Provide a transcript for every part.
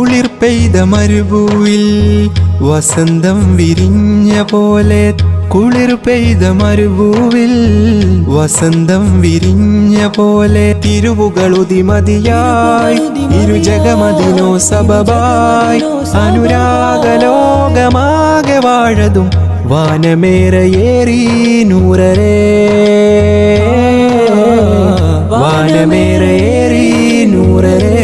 കുളിർ പെയ്ത മരുഭൂവിൽ വസന്തം വിരിഞ്ഞ പോലെ കുളിർ പെയ്ത മരുഭൂവിൽ വസന്തം വിരിഞ്ഞ പോലെ തിരുവുകളുതിമതിയായി ഇരുജഗമതിനോ സബബായി അനുരാഗലോകമാകെ വാഴതും വാനമേറയേറി നൂറരേ. വാനമേറയേറി നൂറരേ.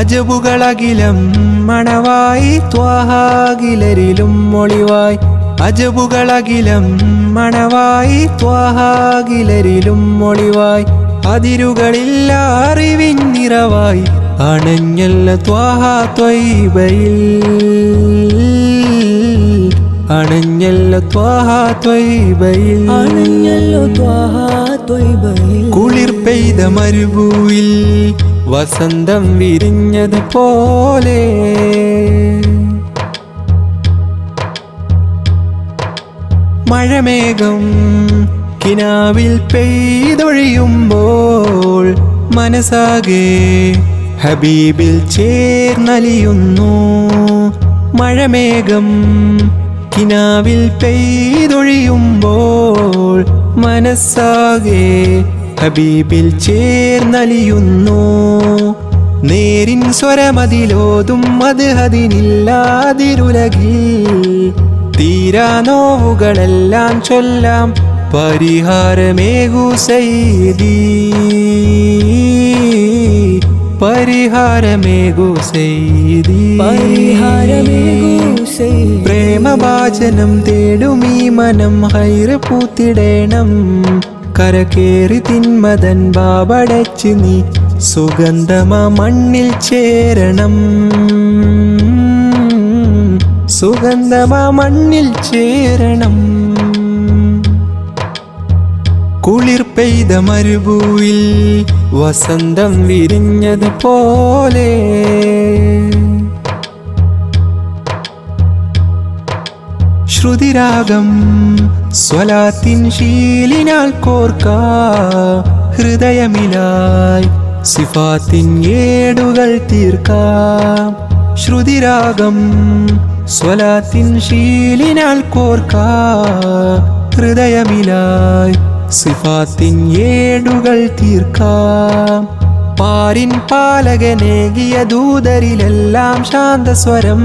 അജബുകളകിലം മണവായി ത്വാഹാകിലരിലും മൊളിവായി അജബുകളകിലം മണവായി ത്വാഹാകിലരിലും മൊളിവായി അതിരുകളില്ല അറിവിൻ നിറവായി അണഞ്ഞല്ല ത്വാഹാ ത്വൈബയിൽ അണഞ്ഞല്ല ത്വാഹാ ത്വൈബയിൽ അണഞ്ഞല്ലോ ത്വാഹാ ത്വൈബയിൽ കുളിർ പെയ്ത മരുഭൂവിൽ വസന്തം വിരിഞ്ഞത് പോലെ മഴമേഘം കിനാവിൽ പെയ്തൊഴിയുമ്പോൾ മനസ്സാകെ ഹബീബിൽ ചേർന്നലിയുന്നു. മഴമേഘം കിനാവിൽ പെയ്തൊഴിയുമ്പോൾ മനസ്സാകെ ഹബീബിൽ ചേർന്നലിയുന്നു. നേരിൻ സ്വരമതിലോതും അത് അതിനില്ലാതിരുലകിൽ. തീരാ നോവുകളെല്ലാം ചൊല്ലാം പരിഹാരമേകൂ സൈദി പരിഹാരമേകു സൈദി പരിഹാരമേകൂ പ്രേമവാചനം തേടും ഈ മനം ഹൈറ് പൂത്തിടേണം. കരകേറി തിന്മതൻ ബാബടച്ച് നീ സുഗന്ധമ മണ്ണിൽ ചേരണം. സുഗന്ധമ മണ്ണിൽ ചേരണം. കുളിർ പെയ്ത മരുഭൂവിൽ വസന്തം വിരിഞ്ഞത് ശ്രുതിരാഗം സ്വലാത്തിൻ ശീലിനാൽ കോർക്ക ഹൃദയമിലായി സിഫാത്തിൻ ഏടുകൾ തീർക്കാം. ശ്രുതിരാഗം സ്വലാത്തിൻ ശീലിനാൽ കോർക്ക ഹൃദയമിലായി സിഫാത്തിൻ ഏടുകൾ തീർക്കാം. പാരിൻ പാലകനേകിയ ദൂതരിലെല്ലാം ശാന്തസ്വരം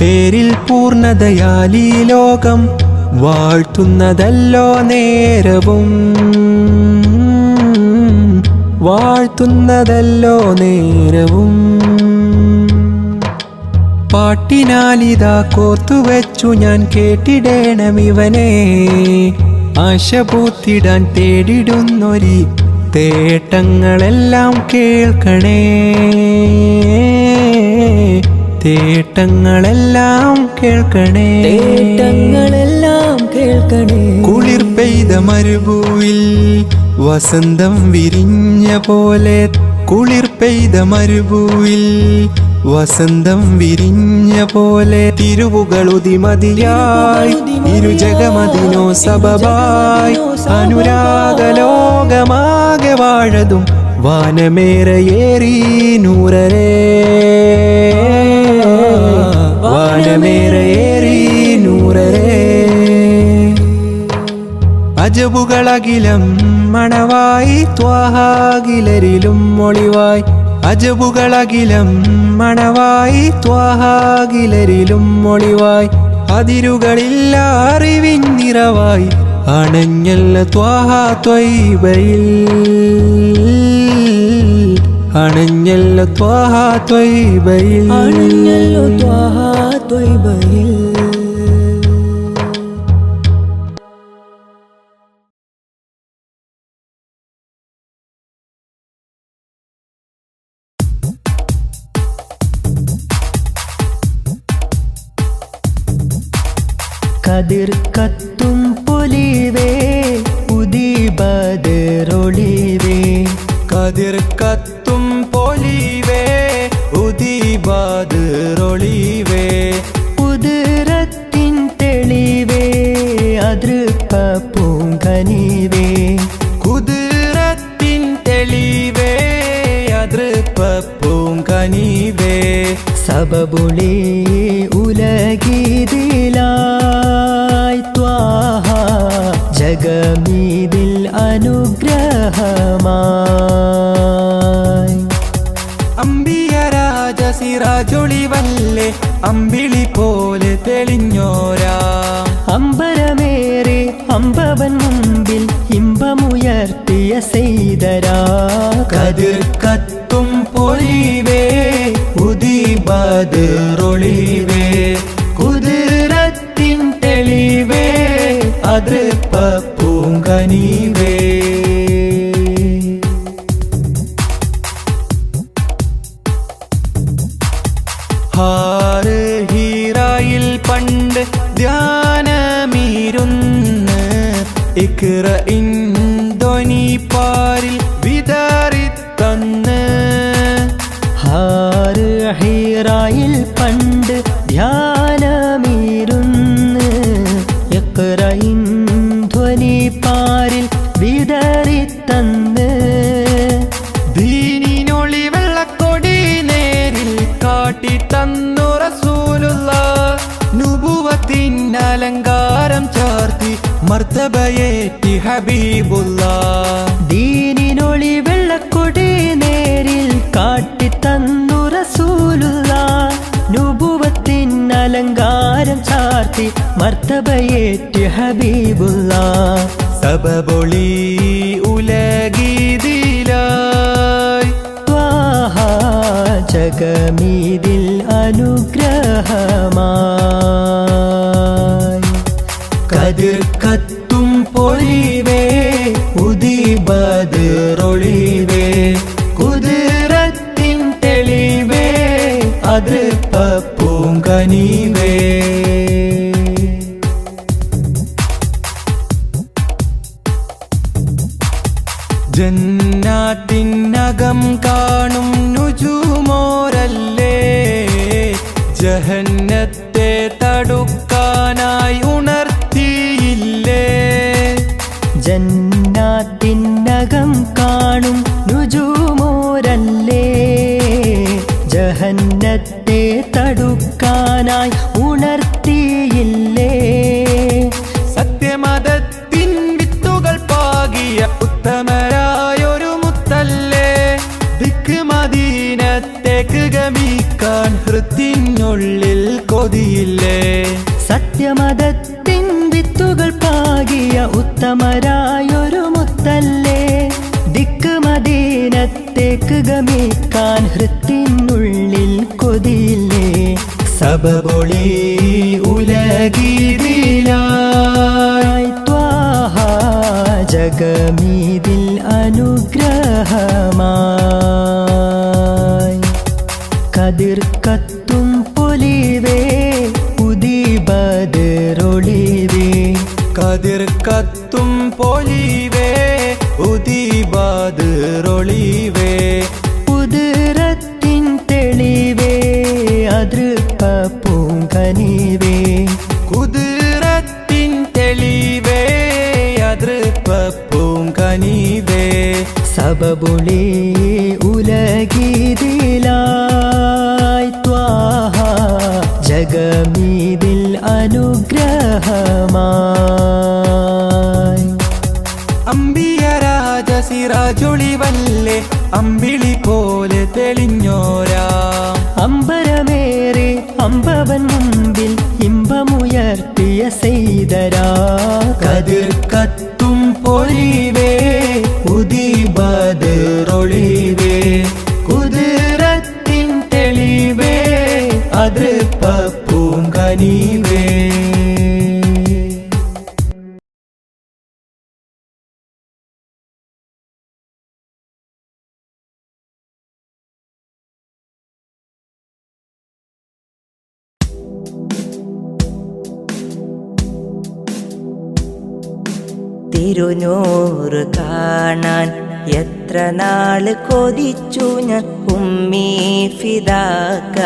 പേരിൽ പൂർണതയാലീ ലോകം വാഴ്ത്തുന്നതല്ലോ നേരവും. വാഴ്ത്തുന്നതല്ലോ നേരവും. പാട്ടിനാലിതാ കോർത്തുവെച്ചു ഞാൻ കേട്ടിടേണം ഇവനെ. ആശ പൂത്തിടാൻ തേടിടുന്നൊരി തേട്ടങ്ങളെല്ലാം കേൾക്കണേ. തേട്ടങ്ങളെല്ലാം കേൾക്കണേ. തേട്ടങ്ങളെല്ലാം കേൾക്കണേ. കുളിർ പെയ്ത മരുഭൂവിൽ വസന്തം വിരിഞ്ഞ പോലെ. കുളിർ പെയ്ത മരുഭൂവിൽ വസന്തം വിരിഞ്ഞ പോലെ. തിരുവുകളുതിമതിയായി ഇരുജഗമതിനോ സബബായി അനുരാഗലോകമാകെ വാഴതും. വാനമേറയേറി നൂറരേ. വാനമേറയേറി നൂറരേ അജബുകളകിലം മണവായി ത്വാഹാകിലരിലും മൊളിവായി അജബുകളകിലം മണവായി ത്വാഹാകിലരിലും മൊളിവായി അതിരുകളില്ല അറിവിൻ നിറവായി അണഞ്ഞല്ല ത്വാഹാ ത്വൈബയിൽ അണഞ്ഞല്ല ത്വാഹ ത്വൈബയിൽ അണഞ്ഞല്ലോ ത്വാഹ ത്വയ്ബയിൽ. കതിർ കത്തും പൊലിവേ ഉദിബദറൊളിവേ കതിർ കത്തും പൂങ്കനിവേ. കുതിരത്തിൻ തെളിവേ അതൃപ്പ പൂങ്കനീവേ. സബബുളി ഉലകീതിലായി ത്വാഹ ജഗമീതിൽ അനുഗ്രഹമായി. അമ്പിയ രാജ സിറാജൊളിവല്ലേ അമ്പിളി പോലെ തെളിഞ്ഞോരാ. ഇമ്പമുയർത്തിയ സെയ്തരാ കതിർ കത്തും പൊലിവേ ഉദിബാദൊളിവേ കുതിരത്തിൻ തെളിവേ അതൃപ്പ പൂങ്കനീവേ. ഹാറ് ഹീറായിൽ പണ്ട് ധ്യാനമീരുന്ന് ഇക്ര ഇൻധ്വനി പാരിൽ വിതറിത്തന്ന് ഹാറ് ഹീറായിൽ പണ്ട് ധ്യാനമീരുന്ന് എക്കറയിൻ ധ്വനി പാരിൽ വിതറിത്തന്ന് ദീനിനൊളി വെള്ളക്കൊടി നേരിൽ കാട്ടി തന്നു റസൂലുള്ള നുബുവത്തിൻ അലങ്കാരം ചാർത്തി മർത്തബയേറ്റി ഹബീബുള്ള മർത്തബയേറ്റ് ഹബീബുള്ള. സബബൊളി ഉലഗീതിലായി. ത്വാഹ ജഗമീതിൽ അനുഗ്രഹമായി. കതിർ കത്തും പൊളിവേ പൊലിവേ ഉദിബദറൊളിവേ കുതിരത്തിൻ തെളിവേ അതൃപ്പ ജന്നാത്തിനകം കാണും നുജുമോരല്ലേ? ജഹന്നത്തെ തടുക്കാനായി ഉണർത്തിയില്ലേ? ജന്നാത്തിനകം കാണും നുജുമോരല്ലേ? ജഹന്നത്തെ തടുക്കാനായി ഉണർത്തിയില്ലേ? സത്യമതത്തിൻ ഹൃത്തിനുള്ളിൽ കൊതിയില്ലേ? സത്യമതത്തിൻ വിത്തുകൾ പാകിയ ഉത്തമരായൊരു മുത്തല്ലേ? ദിക്ക് മദീനത്തേക്ക് ഗമിക്കാൻ ഹൃത്തിനുള്ളിൽ കൊതിയില്ലേ? സബബൊളി ഉലഗീതിലായി ത്വാഹ ജഗമീതിൽ അനുഗ്രഹമായി. കതിർ കതിർ കത്തും പൊലിവേ ഉദിബാദറൊളിവേ കുതിരത്തിൻ തെളിവേ അതൃപ്പ പൂങ്കനിവേ കുതിരത്തിൻ തെളിവേ അതൃപ്പ പൂങ്കനീവേ സബബുളി ഉലഗീതിലായി ത്വാഹ ജഗമീതിൽ അനുഗ്രഹമായി അമ്പിയ രാജ സിറാജൊളിവല്ലേ അമ്പിളി പോലെ തെളിഞ്ഞോരാ. അമ്പരമേറെ അമ്പവൻ മുമ്പിൽ ഇമ്പമുയർത്തിയ സെയ്തരാ കതിർ കത്തും പൊലിവേ ഉദിബദറൊളിവേ കുതിരത്തിൻ തെളിവേ അതൃപ്പ തിരുനൂറ് കാണാൻ എത്ര നാൾ കൊതിച്ചു ഞാൻ ഉമ്മീ ഫിദാക്ക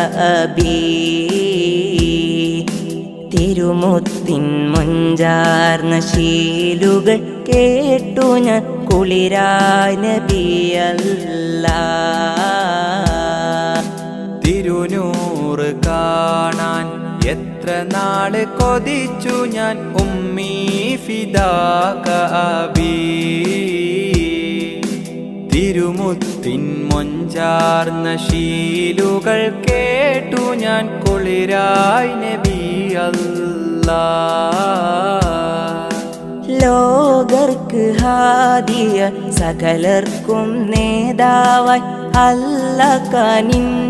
തിരുമുത്തിൻ മുഞ്ചാർന്ന ശീലുകൾ കേട്ടു ഞാൻ കുളിരായ നബിയല്ല. തിരുനൂറ് കാണാൻ എത്ര നാൾ കൊതിച്ചു ഞാൻ ഉമ്മീ ഫിദാകബി തിരുമുത്തിൻ മൊഞ്ചാർന്ന ശീലുകൾ കേട്ടു ഞാൻ കുളിരായി നബി അല്ല. ലോകർക്ക് ഹാദിയ സകലർക്കും നേതാവായി. അല്ല കനിഞ്ഞോരേ.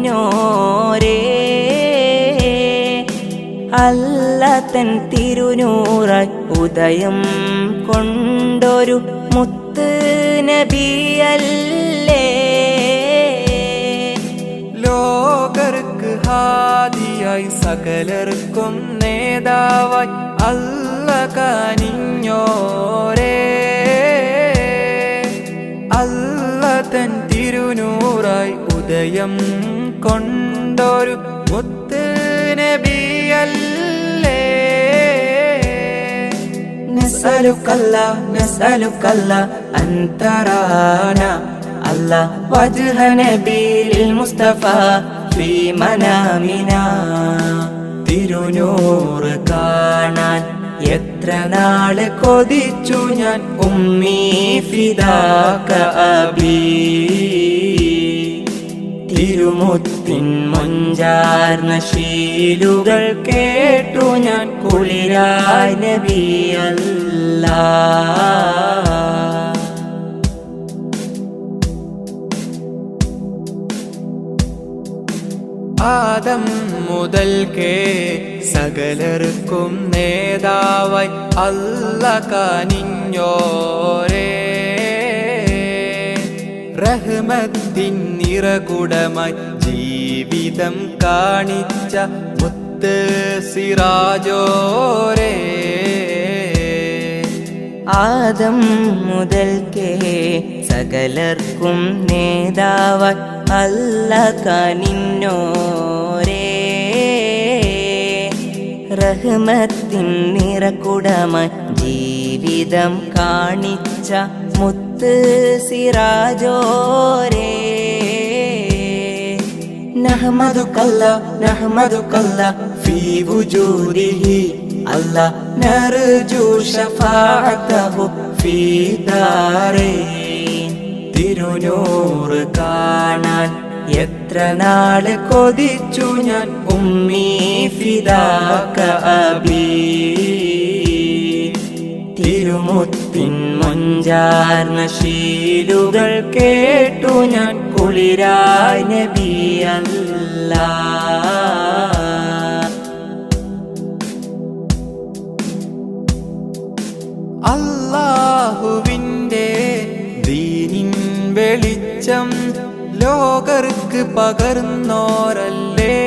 അല്ല തൻ തിരുനൂറായി ഉദയം കൊണ്ടൊരു മുത്ത് നബിയല്ലേ. ലോകർക്ക് ഹാദിയായി സകലർക്കും നേതാവായി അല്ല കനിഞ്ഞോരേ. തൻ തിരുനൂറായി ഉദയം കൊണ്ടൊരു മുത്ത് നബിയല്ലേ വജ്ഹ നബീൽ ഫീ തിരുനൂറ് കാണാൻ എത്ര നാൾ കൊതിച്ചു ഞാൻ ഉമ്മീ ഫിദാക അബീ. തിരുമുത്തിൻ മൊഞ്ചാർന്ന ശീലുകൾ കേട്ടു ഞാൻ കുളിരായ നബിയല്ല. ആദം മുതൽക്കേ സകലർക്കും നേതാവായി അല്ല കനിഞ്ഞോരേ. റഹ്മത്തിൻ നിറകുടമായി ജീവിതം കാണിച്ച മുത്ത് സിറാജോരേ. ആദം മുതൽക്കേ സകലർക്കും നേതാവായി അല്ല കനിന്നോരേ റഹ്മത്തിൻ നിറകുടമായി ജീവിതം കാണിച്ച മുത്ത് സിറാജോരേ نحمدك الله نحمدك الله في وجوده الله نرجو شفاعته في دارين തിരുനൂറ് കാണാൻ എത്ര നാള് കൊതിച്ചു ഞാൻ ഉമ്മീ ഫിദാക അബീ തിരുമുത്തിൻ മുഞ്ചാർന്ന ശീലുകൾ കേട്ടു ഞാൻ കുളിരായി നബിയല്ല. അല്ലാഹുവിന്റെ ദീനിൻ വെളിച്ചം ലോകർക്ക് പകർന്നോരല്ലേ?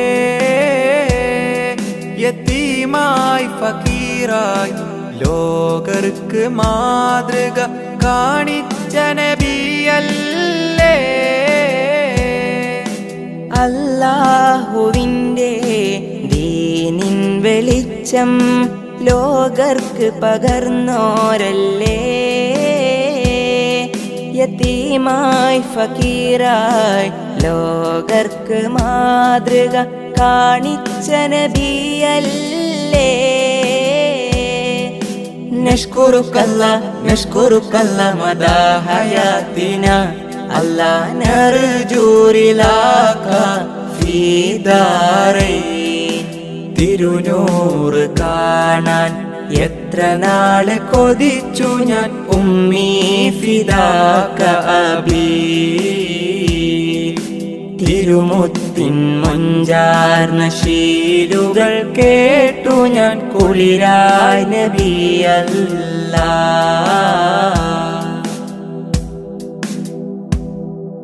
യത്തീമായി ഫക്കീറായി ലോകർക്ക് മാതൃക കാണിച്ച നബിയല്ലേ അല്ലാഹുവിന്റെ ദീനിൻ വെളിച്ചം ലോകർക്ക് പകർന്നോരല്ലേ? യത്തീമായി ഫക്കീറായി ലോകർക്ക് മാതൃക കാണിച്ച നബിയല്ലേ نشكرك الله نشكرك الله مدى حياتنا الله نرجو رلاك في دارين തിരുനൂറ് കാണാൻ എത്ര നാള് കൊതിച്ചു ഞാൻ ഉമ്മീ ഫിദാക അബീ തിരുമുത്തിൻ മുഞ്ചാർന്ന ശീലുകൾ കേട്ടു ഞാൻ കുളിരായി നബിയല്ല.